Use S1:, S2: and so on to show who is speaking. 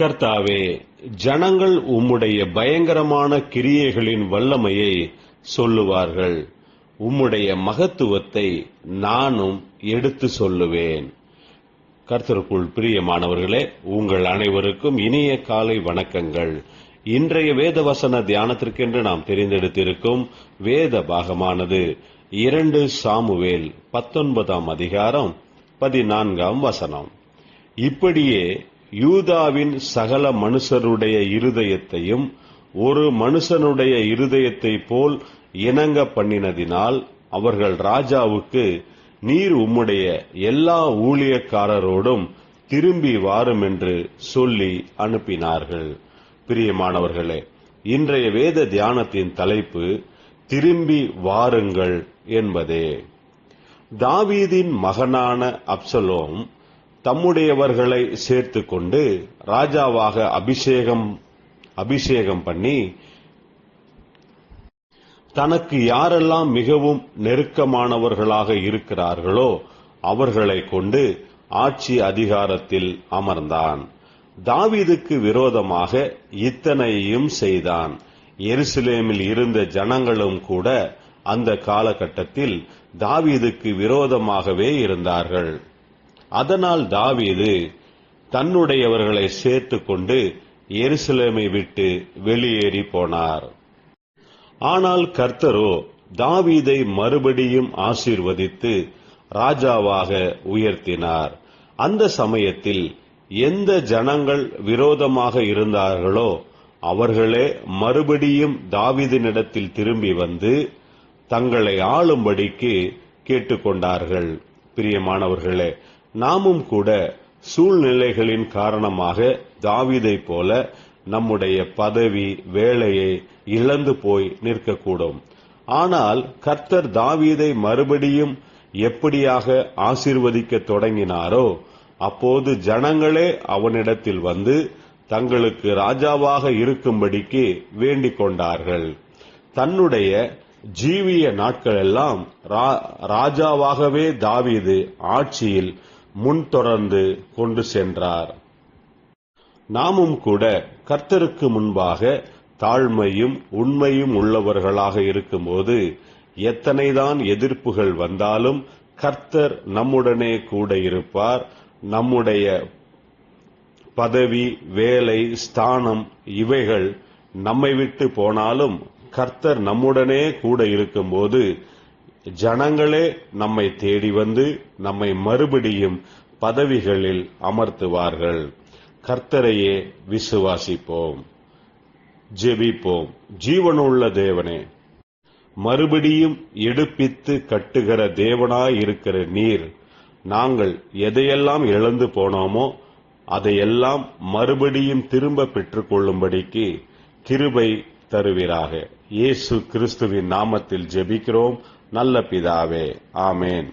S1: கர்த்தாவே ஜனங்கள் உம்முடைய பயங்கரமான கிரியைகளின் வல்லமையை சொல்லுவார்கள். உம்முடைய மகத்துவத்தை நானும் எடுத்து சொல்லுவேன். கர்த்தருக்குள் பிரியமானவர்களே உங்கள் அனைவருக்கும் இனிய காலை வணக்கங்கள். இன்றைய வேத வசன தியானத்திற்கென்று நாம் தெரிந்தெடுத்திருக்கும் வேத பாகமானது இரண்டு சாமுவேல் பத்தொன்பதாம் அதிகாரம் பதினான்காம் வசனம். இப்படியே யூதாவின் சகல மனுஷருடைய இருதயத்தையும் ஒரு மனுஷனுடைய இருதயத்தை போல் இணங்க பண்ணினதினால் அவர்கள் ராஜாவுக்கு நீர் உம்முடைய எல்லா ஊழியக்காரரோடும் திரும்பி வாரும் என்று சொல்லி அனுப்பினார்கள். பிரியமானவர்களே இன்றைய வேத தியானத்தின் தலைப்பு திரும்பி வாருங்கள் என்பதே. தாவீதின் மகனான அப்சலோம் தம்முடையவர்களை சேர்த்து கொண்டு ராஜாவாக அபிஷேகம் அபிஷேகம் பண்ணி தனக்கு யாரெல்லாம் மிகவும் நெருக்கமானவர்களாக இருக்கிறார்களோ அவர்களை கொண்டு ஆட்சி அதிகாரத்தில் அமர்ந்தான். தாவீதுக்கு விரோதமாக இத்தனையும் செய்தான். எருசலேமில் இருந்த ஜனங்களும் கூட அந்த காலகட்டத்தில் தாவீதுக்கு விரோதமாகவே இருந்தார்கள். அதனால் தாவீது தன்னுடையவர்களை சேர்த்து கொண்டு எருசலேமை விட்டு வெளியேறி போனார். ஆனால் கர்த்தரோ தாவீதை மறுபடியும் ஆசீர்வதித்து ராஜாவாக உயர்த்தினார். அந்த சமயத்தில் எந்த ஜனங்கள் விரோதமாக இருந்தார்களோ அவர்களே மறுபடியும் தாவீதினிடத்தில் திரும்பி வந்து தங்களை ஆளும்படிக்கு கேட்டுக்கொண்டார்கள். பிரியமானவர்களே நாமும் கூட சூழ்நிலைகளின் காரணமாக தாவீதை போல நம்முடைய பதவி வேலையை இழந்து போய் நிற்கக்கூடும். ஆனால் கர்த்தர் தாவீதை மறுபடியும் எப்படியாக ஆசீர்வதிக்க தொடங்கினாரோ அப்போது ஜனங்களே அவனிடத்தில் வந்து தங்களுக்கு ராஜாவாக இருக்கும்படிக்கு வேண்டிக் கொண்டார்கள். தன்னுடைய ஜீவிய நாட்களெல்லாம் ராஜாவாகவே தாவீது ஆட்சியில் முன் தொடர்ந்து கொண்டு சென்றார். நாமும் கூட கர்த்தருக்கு முன்பாக தாழ்மையும் உண்மையும் உள்ளவர்களாக இருக்கும்போது எத்தனைதான் எதிர்ப்புகள் வந்தாலும் கர்த்தர் நம்முடனே கூட இருப்பார். நம்முடைய பதவி வேலை ஸ்தானம் இவைகள் நம்மை விட்டு போனாலும் கர்த்தர் நம்முடனே கூட இருக்கும்போது ஜனங்களே நம்மை தேடி வந்து நம்மை மறுபடியும் பதவிகளில் அமர்த்துவார்கள். கர்த்தரையே விசுவாசிப்போம். ஜெபிப்போம். ஜீவனுள்ள தேவனே மறுபடியும் எடுப்பித்து கட்டுகிற தேவனாயிருக்கிற நீர் நாங்கள் எதையெல்லாம் இழந்து போனோமோ அதையெல்லாம் மறுபடியும் திரும்ப பெற்றுக்கொள்ளும்படிக்கு கிருபை தருவீராக. இயேசு கிறிஸ்துவின் நாமத்தில் ஜெபிக்கிறோம். நல்ல பிதாவே. ஆமேன்.